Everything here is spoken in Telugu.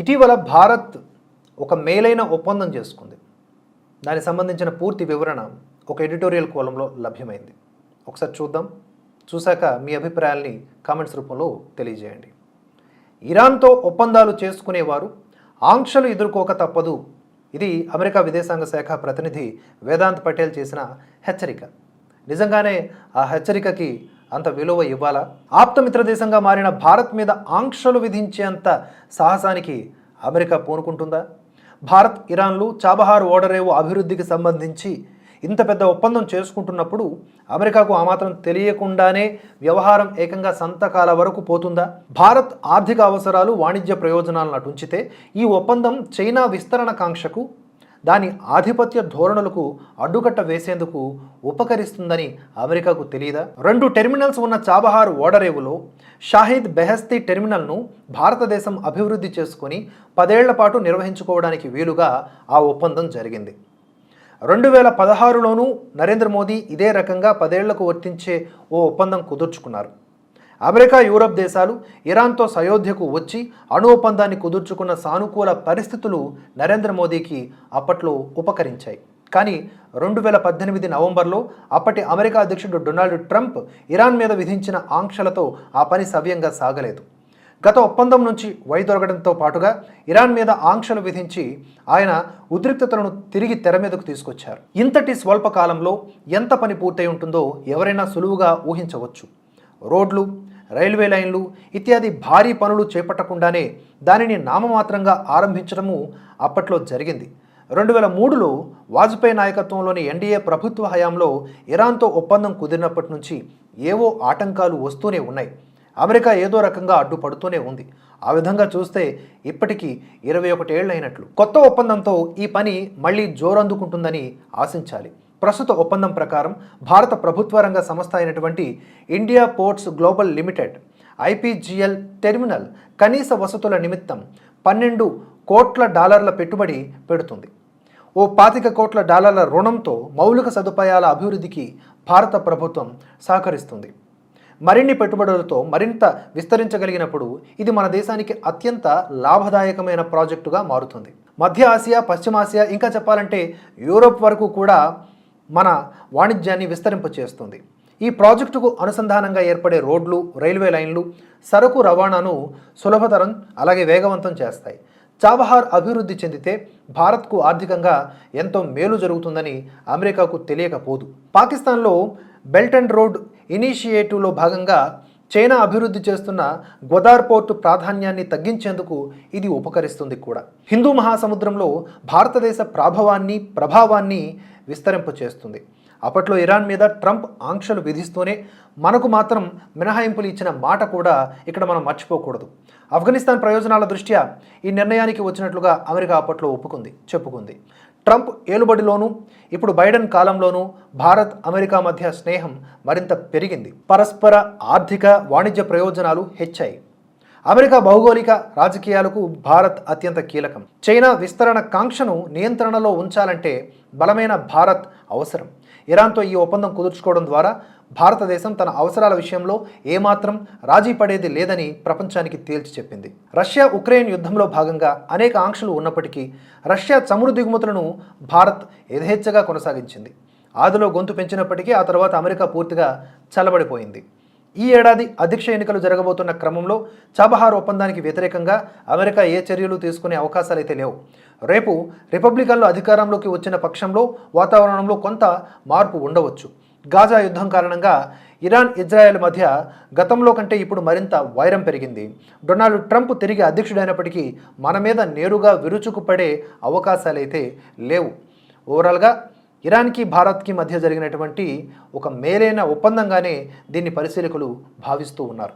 ఇటీవల భారత్ ఒక మేలైన ఒప్పందం చేసుకుంది. దానికి సంబంధించిన పూర్తి వివరణ ఒక ఎడిటోరియల్ కోలంలో లభ్యమైంది. ఒకసారి చూద్దాం. చూశాక మీ అభిప్రాయాల్ని కామెంట్స్ రూపంలో తెలియజేయండి. ఇరాన్తో ఒప్పందాలు చేసుకునేవారు ఆంక్షలు ఎదుర్కోక తప్పదు. ఇది అమెరికా విదేశాంగ శాఖ ప్రతినిధి వేదాంత్ పటేల్ చేసిన హెచ్చరిక. నిజంగానే ఆ హెచ్చరికకి అంత విలువ ఇవ్వాలా? ఆప్తమిత్ర దేశంగా మారిన భారత్ మీద ఆంక్షలు విధించేంత సాహసానికి అమెరికా పూనుకుంటుందా? భారత్ ఇరాన్లు చాబహార్ ఓడరేవు అభివృద్ధికి సంబంధించి ఇంత పెద్ద ఒప్పందం చేసుకుంటున్నప్పుడు అమెరికాకు ఆ మాత్రం తెలియకుండానే వ్యవహారం ఏకంగా సంతకాల వరకు పోతుందా? భారత్ ఆర్థిక అవసరాలు వాణిజ్య ప్రయోజనాలను అటుంచితే ఈ ఒప్పందం చైనా విస్తరణ కాంక్షకు దాని ఆధిపత్య ధోరణులకు అడ్డుకట్ట వేసేందుకు ఉపకరిస్తుందని అమెరికాకు తెలియదా? రెండు టెర్మినల్స్ ఉన్న చాబహార్ ఓడరేవులో షాహిద్ బెహస్తీ టెర్మినల్ను భారతదేశం అభివృద్ధి చేసుకుని పదేళ్ళ పాటు నిర్వహించుకోవడానికి వీలుగా ఆ ఒప్పందం జరిగింది. రెండు వేల పదహారులోనూ నరేంద్ర మోదీ ఇదే రకంగా పదేళ్ళకు వర్తించే ఓ ఒప్పందం కుదుర్చుకున్నారు. అమెరికా యూరప్ దేశాలు ఇరాన్తో సయోధ్యకు వచ్చి అణు ఒప్పందాన్ని కుదుర్చుకున్న సానుకూల పరిస్థితులు నరేంద్ర మోదీకి అప్పట్లో ఉపకరించాయి. కానీ రెండు వేల పద్దెనిమిది నవంబర్లో అప్పటి అమెరికా అధ్యక్షుడు డొనాల్డ్ ట్రంప్ ఇరాన్ మీద విధించిన ఆంక్షలతో ఆ పని సవ్యంగా సాగలేదు. గత ఒప్పందం నుంచి వైదొరగడంతో పాటుగా ఇరాన్ మీద ఆంక్షలు విధించి ఆయన ఉద్రిక్తతలను తిరిగి తెర మీదకు తీసుకొచ్చారు. ఇంతటి స్వల్పకాలంలో ఎంత పని పూర్తయి ఉంటుందో ఎవరైనా సులువుగా ఊహించవచ్చు. రోడ్లు రైల్వే లైన్లు ఇత్యాది భారీ పనులు చేపట్టకుండానే దానిని నామమాత్రంగా ఆరంభించడము అప్పట్లో జరిగింది. రెండు వేల మూడులో వాజ్పేయి నాయకత్వంలోని ఎన్డీఏ ప్రభుత్వ హయాంలో ఇరాన్తో ఒప్పందం కుదిరినప్పటి నుంచి ఏవో ఆటంకాలు వస్తూనే ఉన్నాయి. అమెరికా ఏదో రకంగా అడ్డుపడుతూనే ఉంది. ఆ విధంగా చూస్తే ఇప్పటికీ ఇరవై ఒకటి కొత్త ఒప్పందంతో ఈ పని మళ్ళీ జోరందుకుంటుందని ఆశించాలి. ప్రస్తుత ఒప్పందం ప్రకారం భారత ప్రభుత్వ రంగ సంస్థ అయినటువంటి India ports global limited IPGL terminal కనీస వసతుల నిమిత్తం పన్నెండు కోట్ల డాలర్ల పెట్టుబడి పెడుతుంది. ఓ పాతిక కోట్ల డాలర్ల రుణంతో మౌలిక సదుపాయాల అభివృద్ధికి భారత ప్రభుత్వం సహకరిస్తుంది. మరిన్ని పెట్టుబడులతో మరింత విస్తరించగలిగినప్పుడు ఇది మన దేశానికి అత్యంత లాభదాయకమైన ప్రాజెక్టుగా మారుతుంది. మధ్య ఆసియా పశ్చిమాసియా ఇంకా చెప్పాలంటే యూరోప్ వరకు కూడా మన వాణిజ్యాన్ని విస్తరింపచేస్తుంది. ఈ ప్రాజెక్టుకు అనుసంధానంగా ఏర్పడే రోడ్లు రైల్వే లైన్లు సరకు రవాణాను సులభతరం అలాగే వేగవంతం చేస్తాయి. చాబహార్ అభివృద్ధి చెందితే భారత్కు ఆర్థికంగా ఎంతో మేలు జరుగుతుందని అమెరికాకు తెలియకపోదు. పాకిస్తాన్లో బెల్ట్ అండ్ రోడ్ ఇనిషియేటివ్లో భాగంగా చైనా అభివృద్ధి చేస్తున్న గోదార్ పోర్టు ప్రాధాన్యాన్ని తగ్గించేందుకు ఇది ఉపకరిస్తుంది కూడా. హిందూ మహాసముద్రంలో భారతదేశ ప్రాభవాన్ని ప్రభావాన్ని విస్తరింప చేస్తుంది. అప్పట్లో ఇరాన్ మీద ట్రంప్ ఆంక్షలు విధిస్తూనే మనకు మాత్రం మినహాయింపులు ఇచ్చిన మాట కూడా ఇక్కడ మనం మర్చిపోకూడదు. ఆఫ్ఘనిస్తాన్ ప్రయోజనాల దృష్ట్యా ఈ నిర్ణయానికి వచ్చినట్లుగా అమెరికా అప్పట్లో ఒప్పుకుంది చెప్పుకుంది. ట్రంప్ ఏలుబడిలోనూ ఇప్పుడు బైడెన్ కాలంలోనూ భారత్ అమెరికా మధ్య స్నేహం మరింత పెరిగింది. పరస్పర ఆర్థిక వాణిజ్య ప్రయోజనాలు హెచ్చాయి. అమెరికా భౌగోళిక రాజకీయాలకు భారత్ అత్యంత కీలకం. చైనా విస్తరణ కాంక్షను నియంత్రణలో ఉంచాలంటే బలమైన భారత్ అవసరం. ఇరాన్తో ఈ ఒప్పందం కుదుర్చుకోవడం ద్వారా భారతదేశం తన అవసరాల విషయంలో ఏమాత్రం రాజీ పడేది లేదని ప్రపంచానికి తేల్చి చెప్పింది. రష్యా ఉక్రెయిన్ యుద్ధంలో భాగంగా అనేక ఆంక్షలు ఉన్నప్పటికీ రష్యా చమురు దిగుమతులను భారత్ యథేచ్ఛగా కొనసాగించింది. ఆదిలో గొంతు పెంచినప్పటికీ ఆ తర్వాత అమెరికా పూర్తిగా చల్లబడిపోయింది. ఈ ఏడాది అధ్యక్ష ఎన్నికలు జరగబోతున్న క్రమంలో చాబహార్ ఒప్పందానికి వ్యతిరేకంగా అమెరికా ఏ చర్యలు తీసుకునే అవకాశాలు అయితే లేవు. రేపు రిపబ్లికన్లు అధికారంలోకి వచ్చిన పక్షంలో వాతావరణంలో కొంత మార్పు ఉండవచ్చు. గాజా యుద్ధం కారణంగా ఇరాన్ ఇజ్రాయెల్ మధ్య గతంలో కంటే ఇప్పుడు మరింత వైరం పెరిగింది. డొనాల్డ్ ట్రంప్ తిరిగి అధ్యక్షుడైనప్పటికీ మన మీద నేరుగా విరుచుకుపడే అవకాశాలైతే లేవు. ఓవరాల్గా ఇరాన్కి భారత్కి మధ్య జరిగినటువంటి ఒక మేలైన ఒప్పందంగానే దీన్ని పరిశీలకులు భావిస్తూ ఉన్నారు.